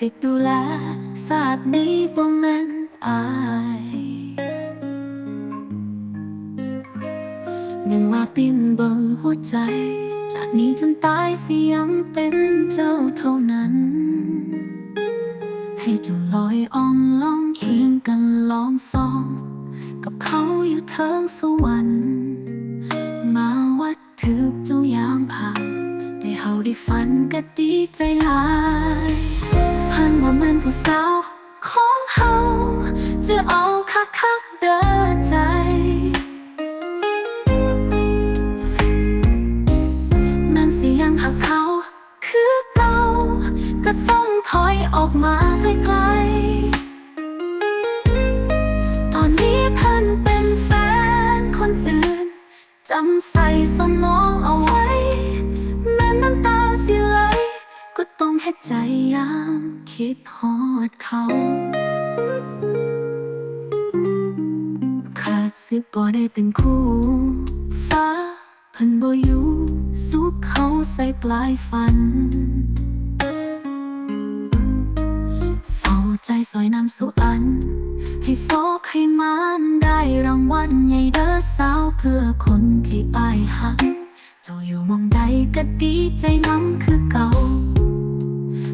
สิดูแลศาสตร์นี้บ่แม่นอายนึ่งว่าปิ้นเบิ่งหัวใจ จากนี้จนตายเสียงเป็นเจ้าเท่านั้น ให้เจ้าลอยอ่องล่องเคียงกันลองซอง กับเขาอยู่เทิงสวรรค์มาวัดถือเจ้ายามผ่านได้เฮาได้ฝันก็ดีใจหลาย พันว่ามันผู้สาวของเฮาจะเอาคักคักเดินใจนั่นสิยังหักเขาคือเก่าก็ต้องถอยออกมาไกลๆตอนนี้เพิ่นเป็นแฟนคนอื่นจำใส่สมองเอาไว้ แม้น้ำตาสิไหลก็ต้องเฮ็ดใจยาม คิดฮอดเขา ขาดสิบ่ได้เป็นคู่ ฟ้าเพิ่นบ่อยู่สุขเขาใส่ปลายฝัน เฝ้าใจซอยน้ำสุอัน ให้โซกให้มันได้รางวัลใหญ่เด้อสาวเพื่อคนที่อายหัก เจ้าอยู่มองใดก็ดีใจน้ำคือเก่า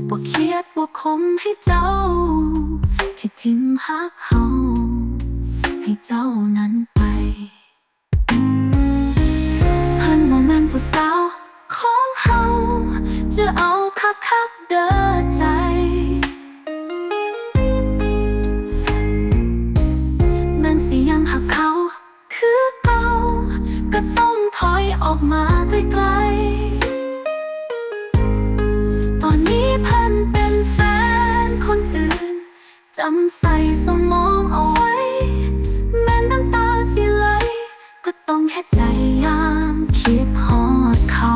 บ่เครียด บ่คมให้เจ้า ที่ทิมหักเฮาให้เจ้านั้นไปเพิ่นบ่แม่นผู้สาวของเฮาจะเอาำใส่สมองเอาไว้ แม้น้ำตาสิไหลก็ต้องเฮ็ดใจยามคิดฮอดเขา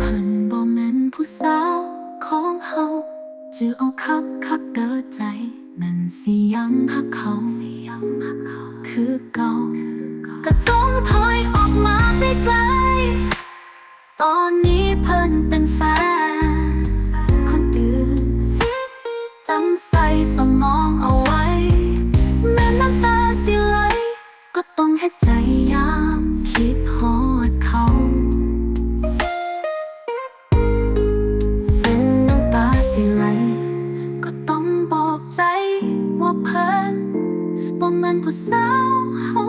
เพิ่นบ่แม่นผู้สาวของเฮาจะเอาคักคักเด้อใจนั่นสิยังหักเขา คือเก่า เพิ่นเป็นแฟนคนอื่นจำใส่สมองเอาไว้ แม้น้ำตาสิไหลก็ต้องให้ใจยามคิดฮอดเขาน้ำตาสิไหลก็ต้องบอกใจว่าเพิ่นบ่แม่นผู้สาว